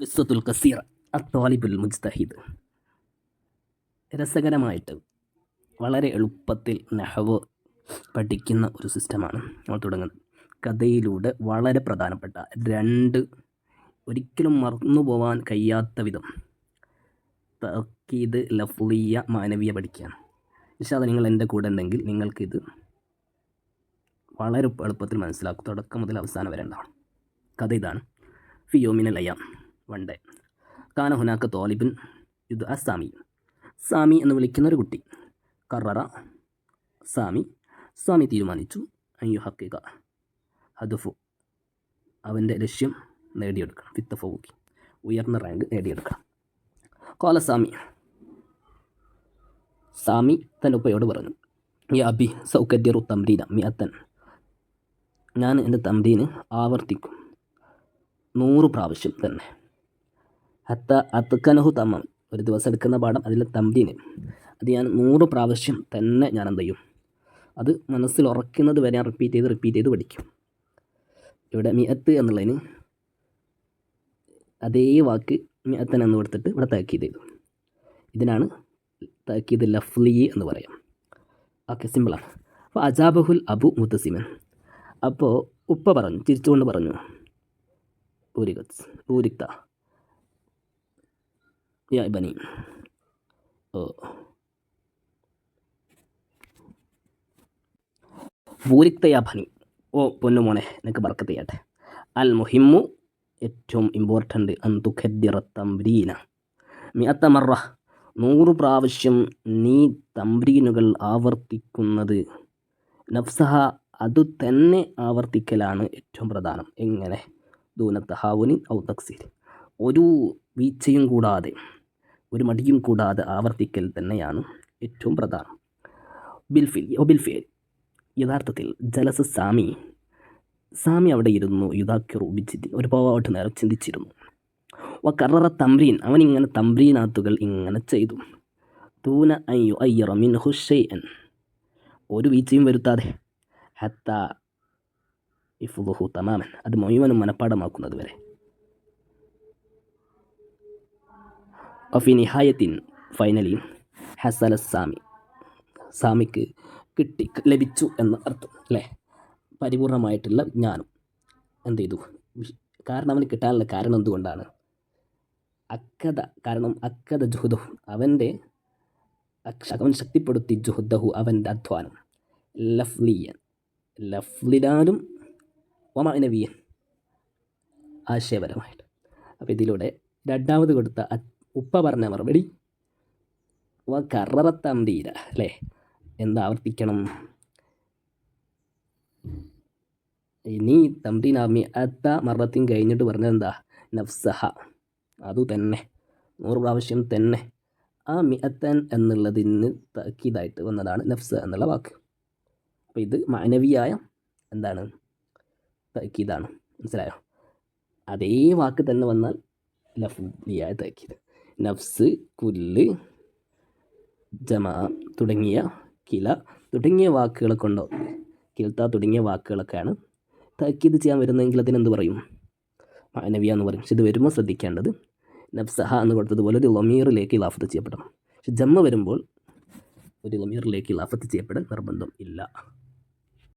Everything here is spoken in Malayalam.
വിസ്വത്തുൽ കസീർ അത്തോലിബുൽ മുജ്തഹിദ്. രസകരമായിട്ട് വളരെ എളുപ്പത്തിൽ നഹവ് പഠിക്കുന്ന ഒരു സിസ്റ്റമാണ് നമ്മൾ തുടങ്ങുന്നത്. കഥയിലൂടെ വളരെ പ്രധാനപ്പെട്ട രണ്ട് ഒരിക്കലും മറന്നു പോകാൻ കഴിയാത്ത വിധം തക്കീദ് ലഫ്ലിയ മാനവീയ പഠിക്കുകയാണ്. പക്ഷേ അത് നിങ്ങൾ എന്റെ കൂടെ ഉണ്ടെങ്കിൽ നിങ്ങൾക്കിത് വളരെ എളുപ്പത്തിൽ മനസ്സിലാക്കും. തുടക്കം മുതൽ അവസാനം വരെ കഥ ഇതാണ്. ഫിയോമിനൽ അയ്യാം. വൺ ഡേ കാന ഹുനാക്ക തോലിബിൻ യുദ് ആ സാമി. സാമി എന്ന് വിളിക്കുന്ന ഒരു കുട്ടി. കററ സാമി. സ്വാമി തീരുമാനിച്ചു. അയ്യു ഹക്കിക ഹദഫു. അവന്റെ ലക്ഷ്യം നേടിയെടുക്കണം. വിത്ത് ഫോക്കി ഉയർന്ന റാങ്ക് നേടിയെടുക്കണം. കോല സാമി. സാമി തന്റെ ഉപ്പയോട് പറഞ്ഞു ഈ അബി സൗകര്യറു തമ്രീന മിയത്തൻ ഞാൻ എന്റെ തമ്രീന് ആവർത്തിക്കും. നൂറ് പ്രാവശ്യം തന്നെ. ഹത്ത അത്തക്കനഹു തമ്മം ഒരു ദിവസം എടുക്കുന്ന പാഠം അതിലെ തമ്പീന്. അത് ഞാൻ നൂറ് പ്രാവശ്യം തന്നെ ഞാൻ എന്ത് ചെയ്യും? അത് മനസ്സിൽ ഉറക്കുന്നത് വരെ ഞാൻ റിപ്പീറ്റ് ചെയ്ത് റിപ്പീറ്റ് ചെയ്ത് പഠിക്കും. ഇവിടെ മിയത്ത് എന്നുള്ളതിന് അതേ വാക്ക് മിയത്തൻ എന്ന് കൊടുത്തിട്ട് ഇവിടെ താക്കീത് ചെയ്തു. ഇതിനാണ് താക്കീത് ലഫ്ലി എന്ന് പറയാം. ഓക്കെ സിമ്പിളാണ് അപ്പോൾ അജാബഹുൽ അബു മുത്തസിമൻ. അപ്പോൾ ഉപ്പ പറഞ്ഞു ചിരിച്ചുകൊണ്ട് പറഞ്ഞു. ഊരികത്ത് ഊരിക്ത യാ ബനി ഓ ഭനി ഓ പൊന്നുമോനെ എനിക്ക് ബർക്കത്ത് ചെയ്യട്ടെ. അൽ മുഹിമ്മു ഏറ്റവും ഇമ്പോർട്ടന്റ് അന്തുഖദ്ദിറ തംബ്രീന മിയത്ത മറ നൂറ് പ്രാവശ്യം നീ തംബ്രീനുകൾ ആവർത്തിക്കുന്നത്. നഫ്സഹ അത് തന്നെ ആവർത്തിക്കലാണ് ഏറ്റവും പ്രധാനം. എങ്ങനെ? ദൂനത്തഹാവുനി ഔ തക്സീർ. ഒരു വീഴ്ചയും കൂടാതെ. ഒരു മടിയും കൂടാതെ ആവർത്തിക്കൽ തന്നെയാണ് ഏറ്റവും പ്രധാനം. ബിൽഫിൽ ഓ ബിൽഫിൽ യഥാർത്ഥത്തിൽ ജലസ സാമി സാമി അവിടെ ഇരുന്നു യുദാക്കിറു ബിജിദ്ദി ഒരുപാട് നേരം ചിന്തിച്ചിരുന്നു. വ കററ തമ്രീൻ അവൻ ഇങ്ങനെ തമ്രീനാത്തുകൾ ഇങ്ങനെ ചെയ്തു. തൂന അയ്യോ അയ്യറ മിൻ ഹുഷൈൻ ഒരു വീഴ്ചയും വരുത്താതെ. ഹത്ത ഇഫുദുഹു തമാമൻ. അത് മുഴുവനും മനഃപ്പാടമാക്കുന്നത് വരെ. ഒഫി നിഹായത്തിൻ ഫൈനലി ഹസല സാമി സാമിക്ക് കിട്ടി ലഭിച്ചു എന്ന അർത്ഥം അല്ലേ? പരിപൂർണമായിട്ടുള്ള ജ്ഞാനം എന്ത് ചെയ്തു? കാരണം അവന് കിട്ടാനുള്ള കാരണം എന്തുകൊണ്ടാണ്? അക്കഥ കാരണം അക്കഥ ജുഹുദഹു അവന്റെ അവൻ ശക്തിപ്പെടുത്തി ജുഹുദഹു അവന്റെ അധ്വാനം. ലഫ്ലിയൻ ലഫ്ലിനാലും ഒമാനവിയൻ ആശയപരമായിട്ട്. അപ്പോൾ ഇതിലൂടെ രണ്ടാമത് കൊടുത്ത ഉപ്പ പറഞ്ഞ മറുപടി. വ കററത്തമ്പീര അല്ലേ? എന്താ ആവർത്തിക്കണം? നീ തമ്പീനാമി അത്ത മറത്തിൻ കഴിഞ്ഞിട്ട് പറഞ്ഞത് എന്താ? നഫ്സഹ. അതു തന്നെ. നൂറ് പ്രാവശ്യം തന്നെ. ആ മിഅത്തൻ എന്നുള്ളതിന് തക്കീതായിട്ട് വന്നതാണ് നഫ്സ് എന്നുള്ള വാക്ക്. അപ്പോൾ ഇത് മാനവിയായ എന്താണ്? തക്കീതാണ്. മനസ്സിലായോ? അതേ വാക്ക് തന്നെ വന്നാൽ ലഫ്ലിയായ തക്കീത്. നഫ്സ് കുല്ല് ജമാ തുടങ്ങിയ കില തുടങ്ങിയ വാക്കുകളെ കൊണ്ടോ കിൽത്ത തുടങ്ങിയ വാക്കുകളൊക്കെയാണ് തക്കീത് ചെയ്യാൻ വരുന്നതെങ്കിൽ അതിനെന്ത് പറയും? മാനവിയ എന്ന് പറയും. പക്ഷെ ഇത് വരുമ്പോൾ ശ്രദ്ധിക്കേണ്ടത് നഫ്സഹ എന്ന് കൊടുത്തതുപോലെ ഒരു ലൊമീറിലേക്ക് ഇലാഫത്ത് ചെയ്യപ്പെടണം. പക്ഷെ ജമ്മ വരുമ്പോൾ ഒരു ലൊമീറിലേക്ക് ഇലാഫത്ത് ചെയ്യപ്പെടാൻ നിർബന്ധം ഇല്ല.